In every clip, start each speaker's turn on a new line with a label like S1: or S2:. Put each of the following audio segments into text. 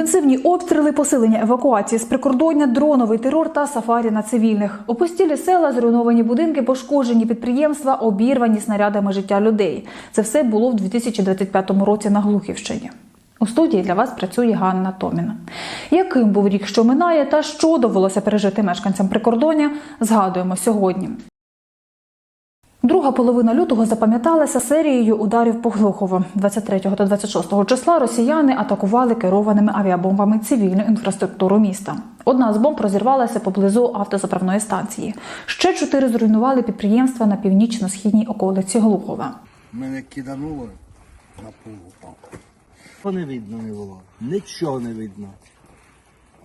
S1: Інтенсивні обстріли, посилення евакуації з прикордоння, дроновий терор та сафарі на цивільних. Опустілі села, зруйновані будинки, пошкоджені підприємства, обірвані снарядами життя людей. Це все було в 2025 році на Глухівщині. У студії для вас працює Ганна Томіна. Яким був рік, що минає, та що довелося пережити мешканцям прикордоння, згадуємо сьогодні. Друга половина лютого запам'яталася серією ударів по Глухово. 23 та 26 числа росіяни атакували керованими авіабомбами цивільну інфраструктуру міста. Одна з бомб розірвалася поблизу автозаправної станції. Ще чотири зруйнували підприємства на північно-східній околиці Глухова.
S2: Мене кидануло на пол упав.
S3: Не видно не було. Нічого не видно.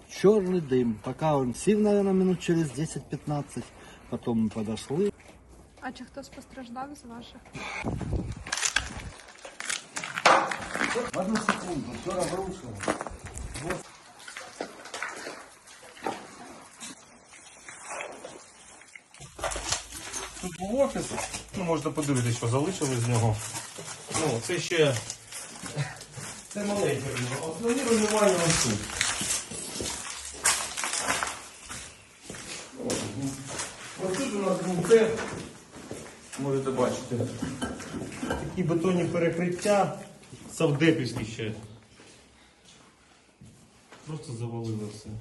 S3: Чорний дим. Поки він сів, мабуть, минут через 10-15. Потім ми підійшли.
S4: А чи хтось постраждав з ваших?
S3: Одну секунду, все розрушило.
S5: Тут був офіс, ну можна подивитися, що залишили з нього. Ну, це ще це маленьке руйнування. Основні руйнування ось тут. Ось, ну, Ось тут у нас був це, можете бачити, такі бетонні перекриття, савдепівські ще. Просто завалило все.
S1: –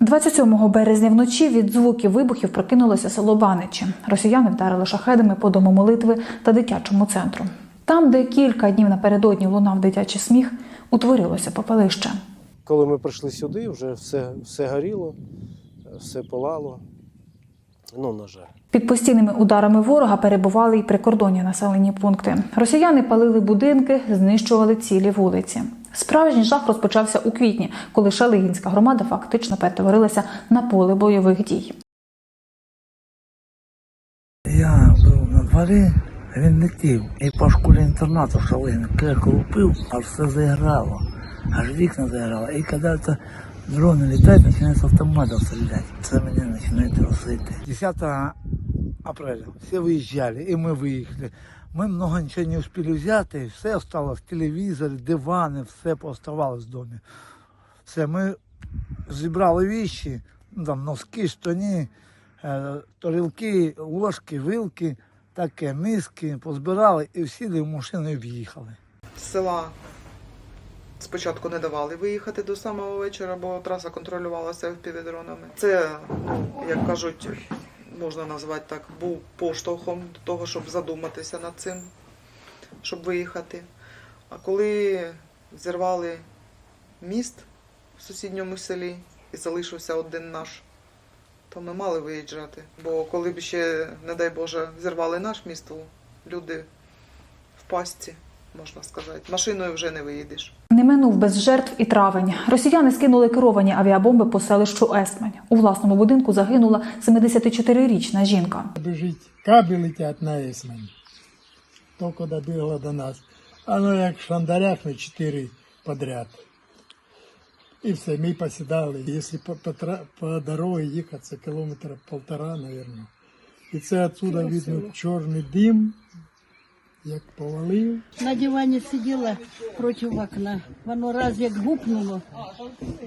S1: 27 березня вночі від звуків вибухів прокинулося село Баничі. Росіяни вдарили шахедами по дому молитви та дитячому центру. Там, де кілька днів напередодні лунав дитячий сміх, утворилося попелище.
S6: Коли ми прийшли сюди, вже все, все горіло, все палало. Ну, на жаль.
S1: Під постійними ударами ворога перебували й прикордонні населені пункти. Росіяни палили будинки, знищували цілі вулиці. Справжній жах розпочався у квітні, коли Шалигінська громада фактично перетворилася на поле бойових дій.
S7: Я був на дворі, він летів. І по школі інтернату шалин кеку лупив, аж все заіграло. Аж вікна заіграло. І коли це дрони літають, починають з автоматів стріляти. Це мене починає трусити. 10 апреля всі виїжджали, і ми виїхали. Ми много нічого не успіли взяти, все осталось, телевізор, дивани, все пооставалось в домі. Все, ми зібрали віші, там носки, штані, е, тарілки, ложки, вилки, таке, миски, позбирали і сіли в машину і в'їхали.
S8: села спочатку не давали виїхати до самого вечора, бо траса контролювалася впівдронами. Це, як кажуть, можна назвати так, був поштовхом до того, щоб задуматися над цим, щоб виїхати. А коли зірвали міст в сусідньому селі і залишився один наш, то ми мали виїжджати. Бо коли б ще, не дай Боже, зірвали наш міст, то люди в пастці, можна сказати. Машиною вже не виїдеш.
S1: Не минув без жертв і травень. Росіяни скинули керовані авіабомби по селищу Есмань. У власному будинку загинула 74-річна жінка.
S9: Біжить, кабель летять на Есмань. Тільки добігла до нас. Воно як шандарях на чотири подряд. І все, ми посідали. Якщо по, по, по дорозі їхати, це кілометра полтора, мабуть. І це отсюда видно чорний дим, як повалив.
S10: На дивані сиділа проти окна. Воно раз як гупнуло,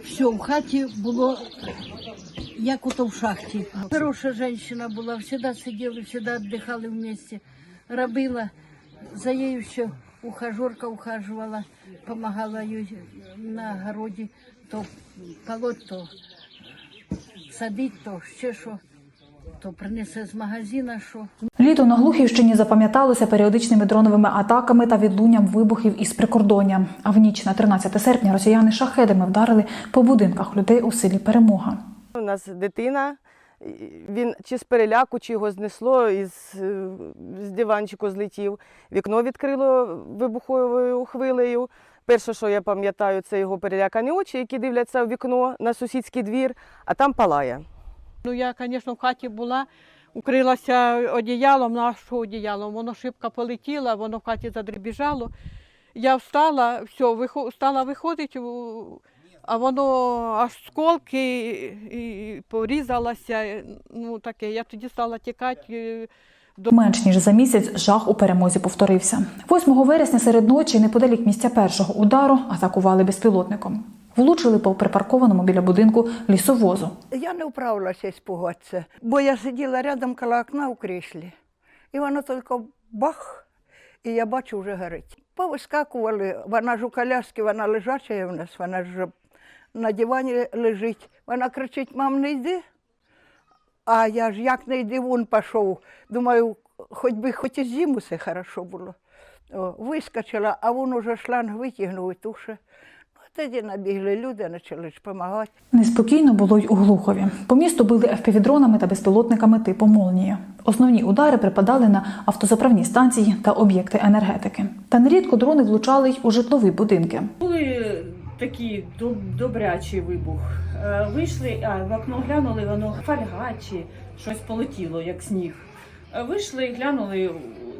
S10: все, в хаті було як ото в шахті. Хороша жінка була, завжди сиділи, завжди віддихали вместе. Робила, за нею ще ухажерка ухажувала, допомагала їй на городі то полоть, то садити, то ще що, то принесе з магазина що.
S1: Літо на Глухівщині запам'яталося періодичними дроновими атаками та відлунням вибухів із прикордоння. А в ніч на 13 серпня росіяни шахедами вдарили по будинках людей у селі Перемога.
S11: У нас дитина, він чи з переляку, чи його знесло, із з диванчику злетів. Вікно відкрило вибуховою хвилею. Перше, що я пам'ятаю, це його перелякані очі, які дивляться в вікно на сусідський двір, а там палає.
S12: Ну, я, звісно, в хаті була, укрилася одіялом, нашого одіялом. Воно шибка полетіла, воно в хаті задребіжало. Я встала, все, вихо, стала виходити, а воно аж сколки і порізалося. Ну таке, я тоді стала тікати. До...
S1: Менш ніж за місяць жах у перемозі повторився. 8 вересня серед ночі, неподалік місця першого удару, атакували безпілотником. Влучили по припаркованому біля будинку лісовозу.
S13: Я не вправилася спугатися, бо я сиділа рядом коло окна у кріслі. І воно тільки бах, і я бачу, вже горить. Повискакували, вона ж у коляскі, вона лежача в нас, вона ж на дивані лежить. Вона кричить: мам, не йди. А я ж як не йди, вон пішов. Думаю, хоч би хоч і зиму все хорошо було. О, вискочила, а він уже шланг витягнув і туше. Ну, тоді набігли люди, почали допомагати.
S1: Неспокійно було й у Глухові. По місту били FPV-дронами та безпілотниками типу «Молнія». Основні удари припадали на автозаправні станції та об'єкти енергетики. Та нерідко дрони влучали й у житлові будинки.
S14: Були доб- добрячий вибух. Е, Вийшли, а в окно глянули, воно фольга чи щось полетіло, як сніг. Е, Вийшли глянули,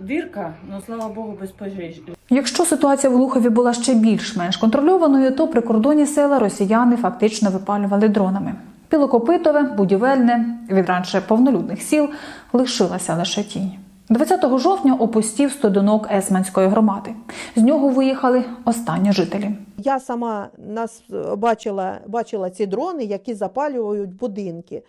S14: дирка, ну слава Богу, без пожежі.
S1: Якщо ситуація в Глухові була ще більш-менш контрольованою, то прикордонні села росіяни фактично випалювали дронами. Білокопитове, будівельне, від раніше повнолюдних сіл лишилася лише тінь. 20 жовтня опустів стодонок Есманської громади. З нього виїхали останні жителі.
S15: Я сама нас е, бачила, бачила ці дрони, які запалюють будинки.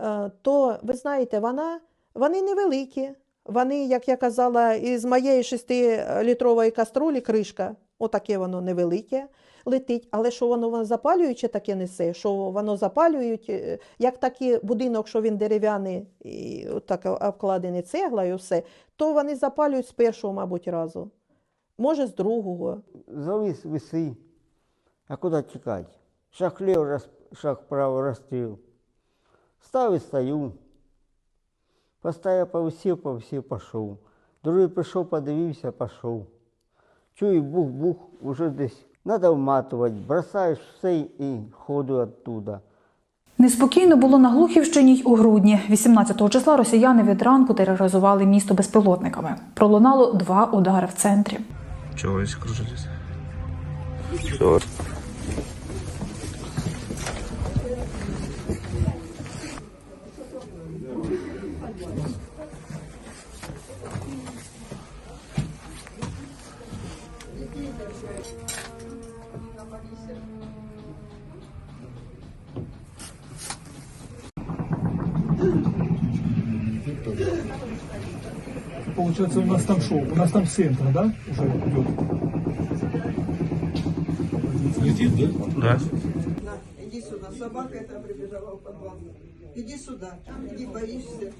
S15: Е, То ви знаєте, вона, вони невеликі. Вони, як я казала, із моєї шестилітрової каструлі кришка, отаке воно невелике, летить. Але що воно, воно запалююче таке несе, що воно запалюють, е, як такий будинок, що він дерев'яний, і так обкладений цеглою, все, то вони запалюють з першого, мабуть, разу. Може, з другого.
S16: Завис весы. А куда текать? Шаг влево, рас- шаг вправо, расстрел. Став и стою. Постояв, повисів, повисів, пішов. Другий прийшов, подивився, пішов. Чую, бух-бух, уже десь. Надо вматувати, бросаєш все і ходу оттуда.
S1: Неспокійно було на Глухівщині й у грудні. 18 числа росіяни від ранку тероризували місто безпілотниками. Пролунало два удари в центрі.
S5: Чогось кружилися. кружитесь?
S9: Получается, у нас там шоу, у нас там центр, да, уже идет?
S5: Да.
S13: Иди сюда, собака эта прибежала в подвал. Иди сюда, иди, боишься.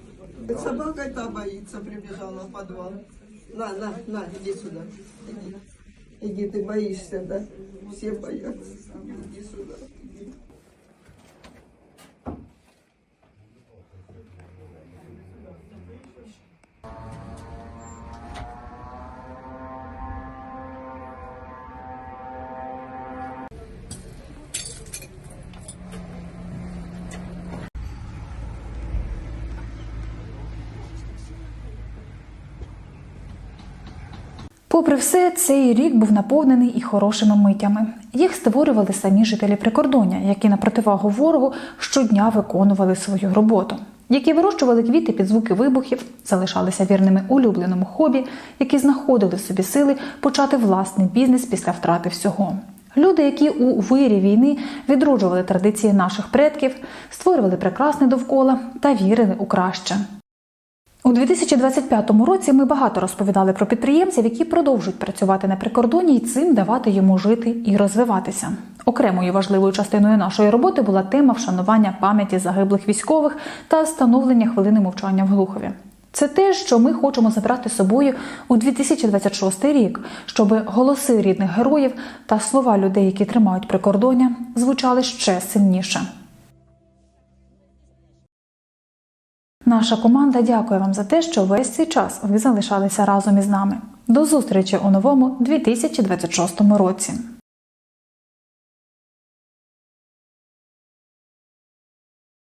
S13: Собака эта боится, прибежала в подвал. На, на, на, иди сюда. Иди, иди ты боишься, да? Все боятся. Иди сюда.
S1: Попри все, цей рік був наповнений і хорошими митями. Їх створювали самі жителі прикордоння, які на противагу ворогу щодня виконували свою роботу, які вирощували квіти під звуки вибухів, залишалися вірними улюбленому хобі, які знаходили в собі сили почати власний бізнес після втрати всього. Люди, які у вирі війни відроджували традиції наших предків, створювали прекрасне довкола та вірили у краще. У 2025 році ми багато розповідали про підприємців, які продовжують працювати на прикордоні і цим давати йому жити і розвиватися. Окремою важливою частиною нашої роботи була тема вшанування пам'яті загиблих військових та встановлення хвилини мовчання в Глухові. Це те, що ми хочемо забрати з собою у 2026 рік, щоб голоси рідних героїв та слова людей, які тримають прикордоння, звучали ще сильніше. Наша команда дякує вам за те, що весь цей час ви залишалися разом із нами. До зустрічі у новому 2026 році.